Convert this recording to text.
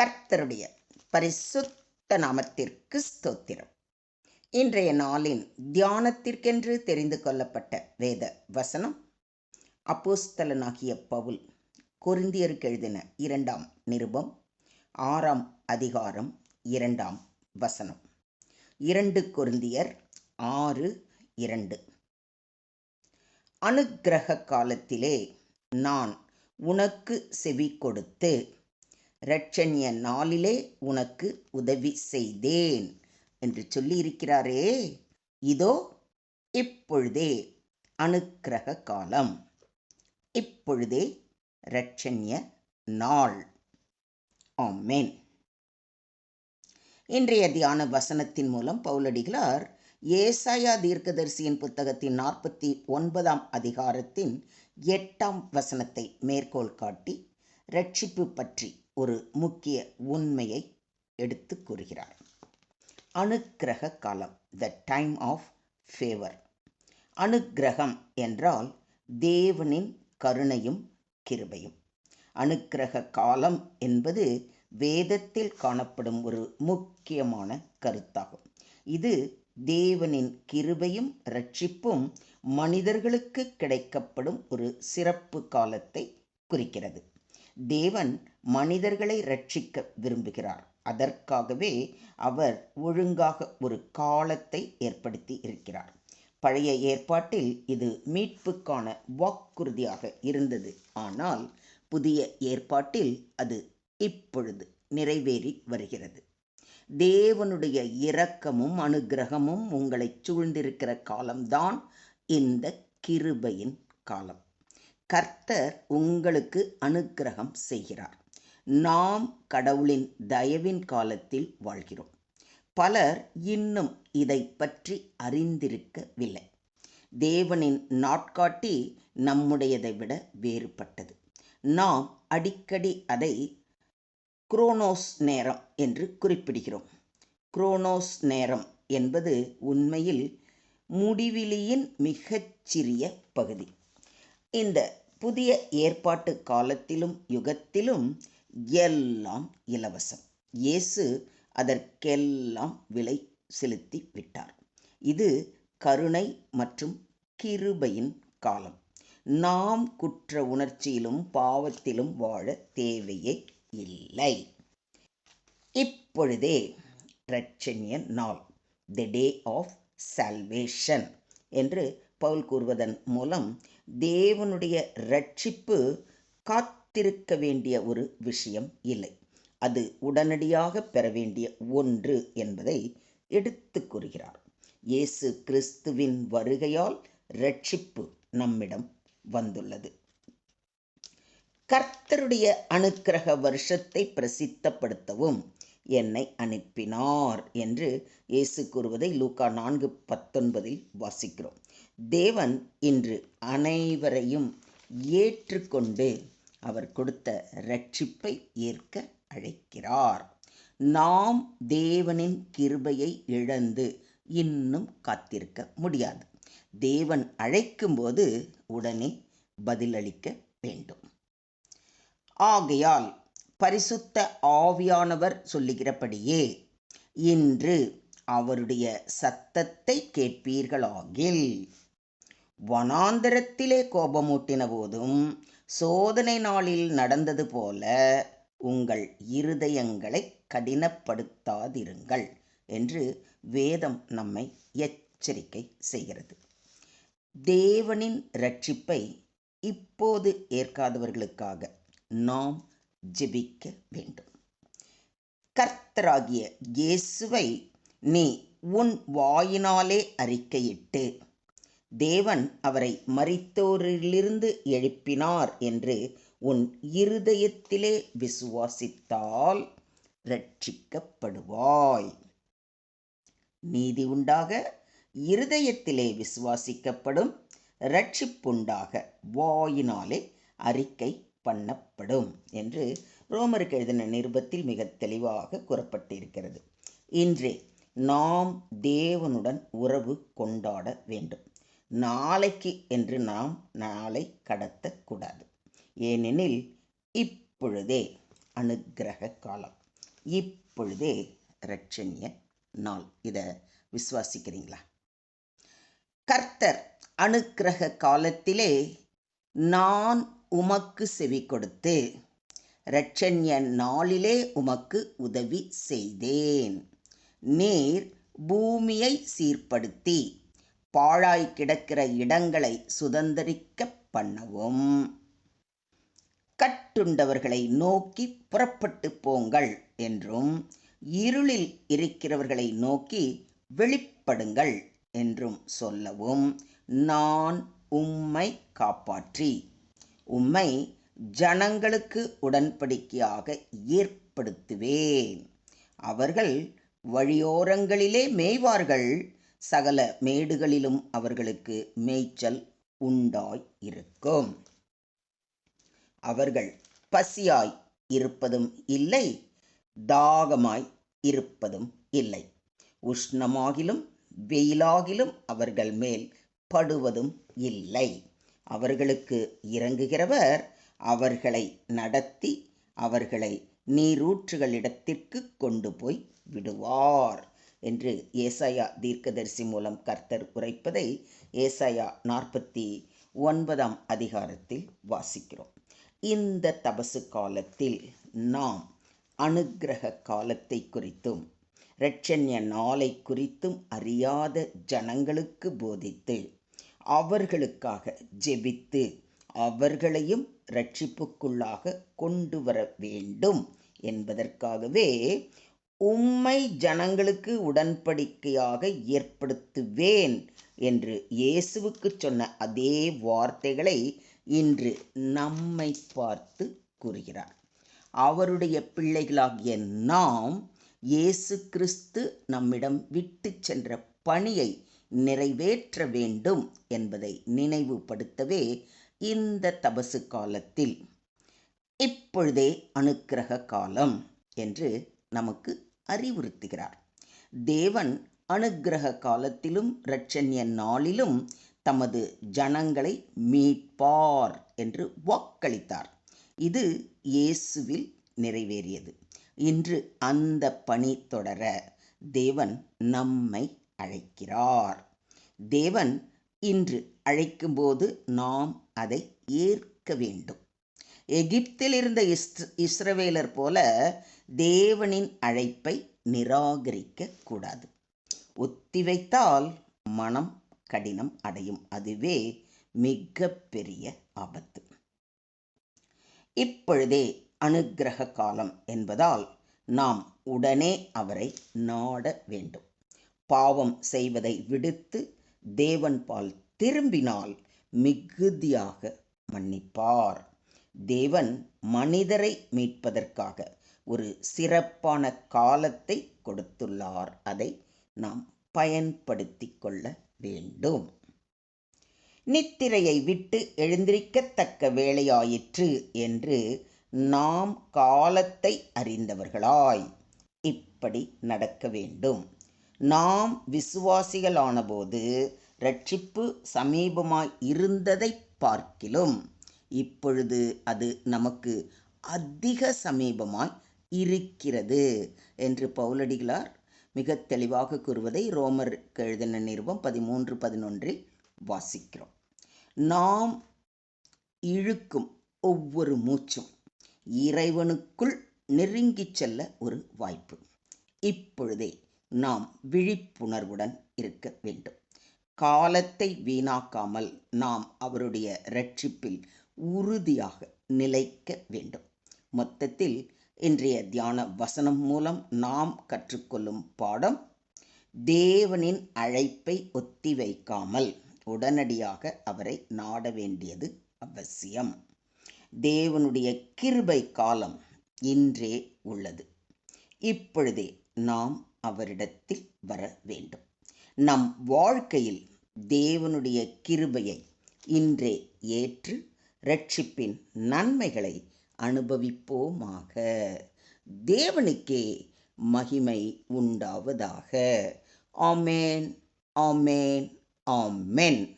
கர்த்தருடைய பரிசுத்த நாமத்திற்கு ஸ்தோத்திரம். இன்றைய நாளின் தியானத்திற்கென்று தெரிந்து கொள்ளப்பட்ட வேத வசனம் அப்போஸ்தலனாகிய பவுல் கொருந்தியருக்கு எழுதின இரண்டாம் நிருபம் ஆறாம் அதிகாரம் இரண்டாம் வசனம். இரண்டு கொருந்தியர் ஆறு இரண்டு. அனுக்கிரக காலத்திலே நான் உனக்கு செவி கொடுத்து இரட்சணிய நாளிலே உனக்கு உதவி செய்தேன் என்று சொல்லியிருக்கிறாரே. இதோ இப்பொழுதே அனுக்கிரக காலம். இப்பொழுதே இரட்சண்ய நாள். ஆமேன். இன்றைய தியான வசனத்தின் மூலம் பவுலடிகளார் ஏசாயா தீர்க்கதரிசியின் புத்தகத்தின் நாற்பத்தி ஒன்பதாம் அதிகாரத்தின் எட்டாம் வசனத்தை மேற்கோள் காட்டி ரட்சிப்பு பற்றி ஒரு முக்கிய உண்மையை எடுத்து கூறுகிறார். அனுக்கிரக காலம் த டைம் ஆஃப் ஃபேவர் அனுக்கிரகம் என்றால் தேவனின் கருணையும் கிருபையும். அனுக்கிரக காலம் என்பது வேதத்தில் காணப்படும் ஒரு முக்கியமான கருத்தாகும். இது தேவனின் கிருபையும் ரட்சிப்பும் மனிதர்களுக்கு கிடைக்கப்படும் ஒரு சிறப்பு காலத்தை குறிக்கிறது. தேவன் மனிதர்களை ரட்சிக்க விரும்புகிறார். அதற்காகவே அவர் ஒழுங்காக ஒரு காலத்தை ஏற்படுத்தி இருக்கிறார். பழைய ஏற்பாட்டில் இது மீட்புக்கான வாக்குறுதியாக இருந்தது. ஆனால் புதிய ஏற்பாட்டில் அது இப்பொழுது நிறைவேறி வருகிறது. தேவனுடைய இரக்கமும் அனுகிரகமும் உங்களை சூழ்ந்திருக்கிற காலம்தான் இந்த கிருபையின் காலம். கர்த்தர் உங்களுக்கு அனுக்கிரகம் செய்கிறார். நாம் கடவுளின் தயவின் காலத்தில் வாழ்கிறோம். பலர் இன்னும் இதை பற்றி அறிந்திருக்கவில்லை. தேவனின் நாட்காட்டி நம்முடையதை விட வேறுபட்டது. நாம் அடிக்கடி அதை குரோனோஸ் நேரம் என்று குறிப்பிடுகிறோம். குரோனோஸ் நேரம் என்பது உண்மையில் முடிவிலியின் மிகச்சிறிய பகுதி. இந்த புதிய ஏற்பாட்டு காலத்திலும் யுகத்திலும் எல்லாம் இலவசம். இயேசு அதற்கெல்லாம் விலை செலுத்தி விட்டார் இது கருணை மற்றும் கிருபையின் காலம். நாம் குற்ற உணர்ச்சியிலும் பாவத்திலும் வாழ தேவையே இல்லை. இப்பொழுதே இரட்சணிய நாள். தி டே ஆஃப் சால்வேஷன் என்று பவுல் கூறுவதன் மூலம் தேவனுடைய ரட்சிப்பு காத்திருக்க வேண்டிய ஒரு விஷயம் இல்லை. அது உடனடியாக பெற வேண்டிய ஒன்று என்பதை எடுத்து கூறுகிறார். இயேசு கிறிஸ்துவின் வருகையால் ரட்சிப்பு நம்மிடம் வந்துள்ளது. கர்த்தருடைய அனுக்கிரக வருஷத்தை பிரசித்தப்படுத்தவும் என்னை அனுப்பினார் என்று இயேசு கூறுவதை லூக்கா நான்கு பத்தொன்பதில் வாசிக்கிறோம். தேவன் இன்று அனைவரையும் ஏற்றுக்கொண்டு அவர் கொடுத்த ரட்சிப்பை ஏற்க அழைக்கிறார். நாம் தேவனின் கிருபையை இழந்து இன்னும் காத்திருக்க முடியாது. தேவன் அழைக்கும்போது உடனே பதிலளிக்க வேண்டும். ஆகையால் பரிசுத்த ஆவியானவர் சொல்லுகிறபடியே இன்று அவருடைய சத்தத்தை கேட்பீர்களாகில். வனாந்தரத்திலே கோபமூட்டின போதும் சோதனை நாளில் நடந்தது போல உங்கள் இருதயங்களை கடினப்படுத்தாதிருங்கள் என்று வேதம் நம்மை எச்சரிக்கை செய்கிறது. தேவனின் ரட்சிப்பை இப்போது ஏற்காதவர்களுக்காக நாம் ஜெபிக்க வேண்டும். கர்த்தராகிய இயேசுவை நீ உன் வாயினாலே அறிக்கையிட்டு தேவன் அவரை மறித்தோரிலிருந்து எழுப்பினார் என்று உன் இருதயத்திலே விசுவாசித்தால் ரட்சிக்கப்படுவாய் நீதி உண்டாக இருதயத்திலே விசுவாசிக்கப்படும் ரட்சிப்புண்டாக வாயினாலே அறிக்கை பண்ணப்படும் என்று ரோமருக்கு எழுதின நிருபத்தில் மிக தெளிவாக கூறப்பட்டிருக்கிறது. இன்றே நாம் தேவனுடன் உறவு கொண்டாட வேண்டும். நாளைக்கு என்று நாம் நாளை கடத்தக்கூடாது. ஏனெனில் இப்பொழுதே அனுகிரக காலம். இப்பொழுதே ரட்சண்ய நாள். இதை விசுவாசிக்கிறீங்களா? கர்த்தர் அனுக்கிரக காலத்திலே நான் உமக்கு செவி கொடுத்து இரட்சண்ய நாளிலே உமக்கு உதவி செய்தேன். நீர் பூமியை சீர்படுத்தி பாழாய் கிடக்கிற இடங்களை சுதந்திரிக்க பண்ணவும். கட்டுண்டவர்களை நோக்கி புறப்பட்டு போங்கள் என்றும் இருளில் இருக்கிறவர்களை நோக்கி வெளிப்படுங்கள் என்றும் சொல்லவும் நான் உம்மை காப்பாற்றி உம்மை ஜனங்களுக்கு உடன்படிக்கையாக ஏற்படுத்துவேன். அவர்கள் வழியோரங்களிலே மேய்வார்கள். சகல மேடுகளிலும் அவர்களுக்கு மேய்ச்சல் உண்டாய் இருக்கும். அவர்கள் பசியாய் இருப்பதும் இல்லை தாகமாய் இருப்பதும் இல்லை. உஷ்ணமாகிலும் வெயிலாகிலும் அவர்கள் மேல் படுவதும் இல்லை. அவர்களுக்கு இறங்குகிறவர் அவர்களை நடத்தி அவர்களை நீரூற்றுகளிடத்திற்கு கொண்டு போய் விடுவார். என்று ஏசாயா தீர்க்கதரிசி மூலம் கர்த்தர் உரைப்பதை ஏசாயா நாற்பத்தி ஒன்பதாம் அதிகாரத்தில் வாசிக்கிறோம். இந்த தபசு காலத்தில் நாம் அனுகிரக காலத்தை குறித்தும் இரட்சண்ய நாளை குறித்தும் அறியாத ஜனங்களுக்கு போதித்து அவர்களுக்காக ஜெபித்து அவர்களையும் ரட்சிப்புக்குள்ளாக கொண்டு வர வேண்டும் என்பதற்காகவே உம்மை ஜனங்களுக்கு உடன்படிக்கையாக ஏற்படுத்துவேன் என்று இயேசுவுக்கு சொன்ன அதே வார்த்தைகளை இன்று நம்மை பார்த்து கூறுகிறார். அவருடைய பிள்ளைகளாகிய நாம் இயேசு கிறிஸ்து நம்மிடம் விட்டு சென்ற பணியை நிறைவேற்ற வேண்டும் என்பதை நினைவுபடுத்தவே இந்த தபசு காலத்தில் இப்பொழுதே அனுக்கிரக காலம் என்று நமக்கு அறிவுறுத்துகிறார். தேவன் அனுக்கிரக காலத்திலும் இரட்சண்ய நாளிலும் தமது ஜனங்களை மீட்பார் என்று வாக்களித்தார். இது இயேசுவில் நிறைவேறியது. இன்று அந்த பணி தொடர தேவன் நம்மை அழைக்கிறார். தேவன் இன்று அழைக்கும்போது நாம் அதை ஏற்க வேண்டும். எகிப்தில் இருந்த இஸ் இஸ்ரவேலர் போல தேவனின் அழைப்பை நிராகரிக்க கூடாது. ஒத்திவைத்தால் மனம் கடினம் அடையும். அதுவே மிக பெரிய ஆபத்து. இப்பொழுதே அனுகிரக காலம் என்பதால் நாம் உடனே அவரை நாட வேண்டும். பாவம் செய்வதை விடுத்து தேவன் பால் திரும்பினால் மிகுதியாக மன்னிப்பார். தேவன் மனிதரை மீட்பதற்காக ஒரு சிறப்பான காலத்தை கொடுத்துள்ளார். அதை நாம் பயன்படுத்தி கொள்ள வேண்டும். நித்திரையை விட்டு எழுந்திருக்கத்தக்க வேலையாயிற்று என்று நாம் காலத்தை அறிந்தவர்களாய். இப்படி நடக்க வேண்டும். நாம் விசுவாசிகளானபோது ரட்சிப்பு சமீபமாய் இருந்ததை பார்க்கிலும் இப்பொழுது அது நமக்கு அதிக சமீபமாய் இருக்கிறது என்று பவுலடிகளார் மிக தெளிவாக கூறுவதை ரோமர் எழுதின நிறுவம் பதிமூன்று பதினொன்றில் வாசிக்கிறோம். நாம் இழுக்கும் ஒவ்வொரு மூச்சும் இறைவனுக்குள் நெருங்கிச் செல்ல ஒரு வாய்ப்பு. இப்பொழுதே நாம் விழிப்புணர்வுடன் இருக்க வேண்டும். காலத்தை வீணாக்காமல் நாம் அவருடைய ரட்சிப்பில் உறுதியாக நிலைக்க வேண்டும். மொத்தத்தில் இன்றைய தியான வசனம் மூலம் நாம் கற்றுக்கொள்ளும் பாடம் தேவனின் அழைப்பை ஒத்தி வைக்காமல் உடனடியாக அவரை நாட வேண்டியது அவசியம். தேவனுடைய கிருபை காலம் இன்றே உள்ளது. இப்பொழுதே நாம் அவரிடத்தில் வர வேண்டும். நம் வாழ்க்கையில் தேவனுடைய கிருபையை இன்றே ஏற்று ரட்சிப்பின் நன்மைகளை அனுபவிப்போமாக. தேவனுக்கே மகிமை உண்டாவதாக. ஆமேன் ஆமேன் ஆமென்.